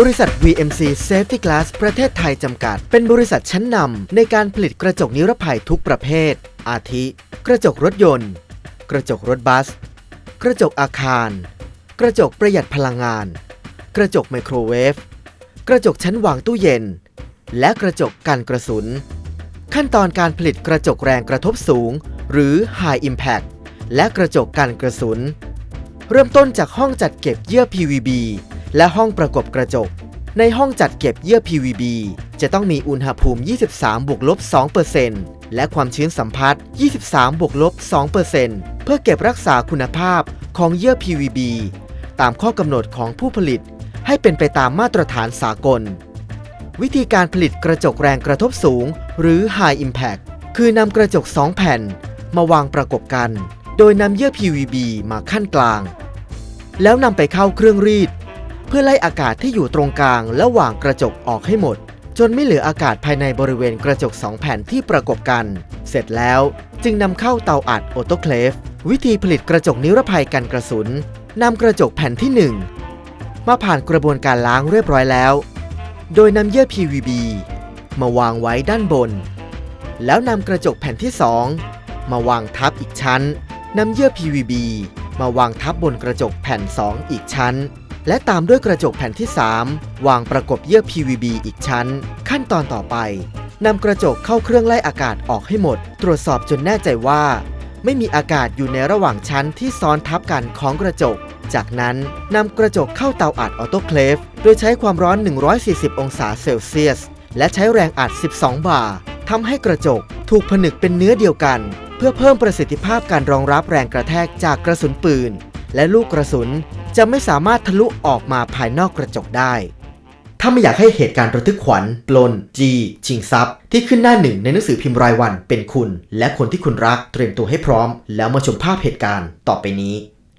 บริษัท VMC Safety Glass ประเทศไทยจำกัด เป็นบริษัทชั้นนำในการผลิตกระจกนิรภัยทุกประเภท อาทิ กระจกรถยนต์ กระจกรถบัส กระจกอาคาร กระจกประหยัดพลังงาน กระจกไมโครเวฟ กระจกชั้นวางตู้เย็น และกระจกกันกระสุน ขั้นตอนการผลิตกระจกแรงกระทบสูง หรือ High Impact และกระจกกันกระสุน เริ่มต้นจากห้องจัดเก็บเยื่อ PVB และห้องประกบกระจก ในห้องจัดเก็บเยื่อ PVB จะต้องมีอุณหภูมิ 23บวกลบ2%และความชื้นสัมผัส 23บวกลบ2%เพื่อเก็บรักษาคุณภาพของเยื่อ PVB ตามข้อกำหนดของผู้ผลิตให้เป็นไปตามมาตรฐานสากล วิธีการผลิตกระจกแรงกระทบสูง หรือ High Impact คือนำกระจก 2 แผ่น มาวางประกบกัน โดยนำเยื่อ PVB มาขั้นกลาง แล้วนำไปเข้าเครื่องรีด พื่อไล่อากาศที่อยู่ตรงกลางระหว่างกระจกออกให้หมด จนไม่เหลืออากาศภายในบริเวณกระจก2แผ่นที่ประกบกัน เสร็จแล้วจึงนำเข้าเตาอัดออโตเคลฟวิธีผลิตกระจกนิรภัยกันกระสุนนำกระจกแผ่นที่ 1 มาผ่านกระบวนการล้างเรียบร้อยแล้ว โดยนำเยื่อ PVB มาวางไว้ด้านบน แล้วนำกระจกแผ่นที่ 2 มาวางทับอีกชั้นนำเยื่อ PVB มาวางทับบนกระจกแผ่น 2 อีกชั้น และตามด้วยกระจกแผ่นที่ 3 วางประกบเยื่อ PVB อีกชั้น ขั้นตอนต่อไปนำกระจกเข้าเครื่องไล่อากาศออกให้หมด ตรวจสอบจนแน่ใจว่า ไม่มีอากาศอยู่ในระหว่างชั้นที่ซ้อนทับกันของกระจก จากนั้นนำกระจกเข้าเตาอัดออโตเคลฟโดยใช้ความร้อน 140 องศาเซลเซียส และใช้แรงอัด 12 บาร์ทำให้กระจกถูกผนึกเป็นเนื้อเดียวกัน เพื่อเพิ่มประสิทธิภาพการรองรับแรงกระแทกจากกระสุนปืน และลูกกระสุน จะไม่สามารถทะลุออกมาภายนอกกระจกได้ ถ้าไม่อยากให้เหตุการณ์ระทึกขวัญ ปล้นจี ชิงทรัพย์ ที่ขึ้นหน้าหนึ่งในหนังสือพิมพ์รายวันเป็นคุณ และคนที่คุณรักเตรียมตัวให้พร้อม แล้วมาชมภาพเหตุการณ์ต่อไปนี้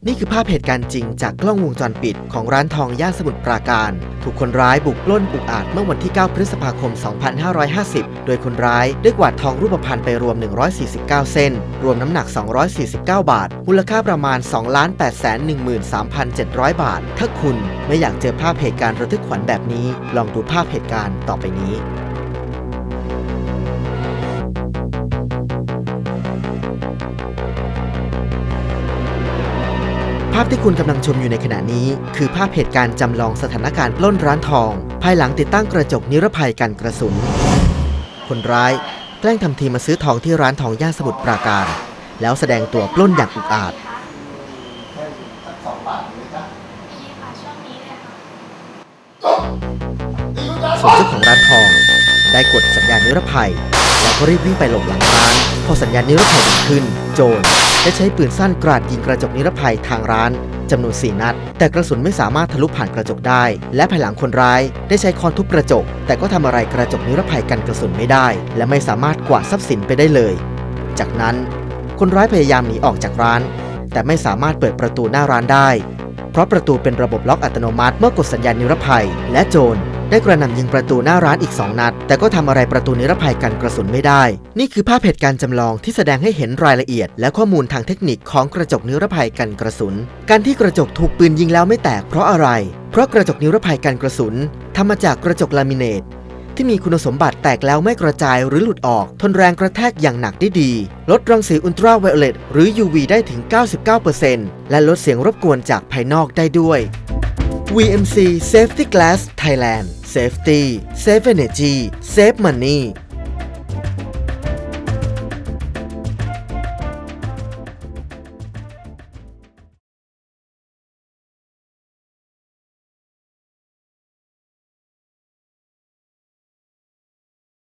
นี่คือภาพเหตุการณ์จริงจากกล้องวงจรปิดของร้านทองย่านสมุทรปราการ ถูกคนร้ายบุกปล้นอุกอาจเมื่อวันที่ 9 พฤษภาคม 2550 โดยคนร้ายได้กวาดทองรูปพรรณไปรวม 149 เส้น รวมน้ำหนัก 249 บาท มูลค่าประมาณ 2 8 1 3 7 0 0 บาท ถ้าคุณไม่อยากเจอภาพเหตุการณ์ระทึกขวัญแบบนี้ ลองดูภาพเหตุการณ์ต่อไปนี้ ภาพที่คุณกำลังชมอยู่ในขณะนี้ คือภาพเหตุการณ์จำลองสถานการณ์ปล้นร้านทอง ภายหลังติดตั้งกระจกนิรภัยกันกระสุน คนร้ายแกล้งทำทีมาซื้อทองที่ร้านทองย่านสมุทรปราการ แล้วแสดงตัวปล้นอย่างอุกอาจ ส่วนเจ้าของร้านทอง ได้กดสัญญาณนิรภัย แล้วก็รีบวิ่งไปหลบหลังร้าน พอสัญญาณนิรภัยดังขึ้น โจร ได้ใช้ปืนสั้นกราดยิงกระจกนิรภัยทางร้านจำนวน 4 นัด แต่กระสุนไม่สามารถทะลุผ่านกระจกได้ และภายหลังคนร้าย ได้ใช้ค้อนทุบกระจก แต่ก็ทำอะไรกระจกนิรภัยกันกระสุนไม่ได้ และไม่สามารถกวาดทรัพย์สินไปได้เลย จากนั้นคนร้ายพยายามหนีออกจากร้าน แต่ไม่สามารถเปิดประตูหน้าร้านได้ เพราะประตูเป็นระบบล็อกอัตโนมัติเมื่อกดสัญญาณนิรภัย และโจร ได้กระหน่ำยิงประตูหน้าร้านอีก 2 นัด แต่ก็ทำอะไรประตูนิรภัยกันกระสุนไม่ได้ นี่คือภาพเหตุการณ์จำลองที่แสดงให้เห็นรายละเอียด และข้อมูลทางเทคนิคของกระจกนิรภัยกันกระสุน การที่กระจกถูกปืนยิงแล้วไม่แตกเพราะอะไร เพราะกระจกนิรภัยกันกระสุนทำมาจากกระจกลามิเนตที่มีคุณสมบัติแตกแล้วไม่กระจายหรือหลุดออก ทนแรงกระแทกอย่างหนักได้ดี ลดรังสีอุลตราไวโอเลตหรือ UV ได้ถึง 99%และลดเสียงรบกวนจากภายนอกได้ด้วย VMC Safety Glass Thailand Safety. Energy. Save Money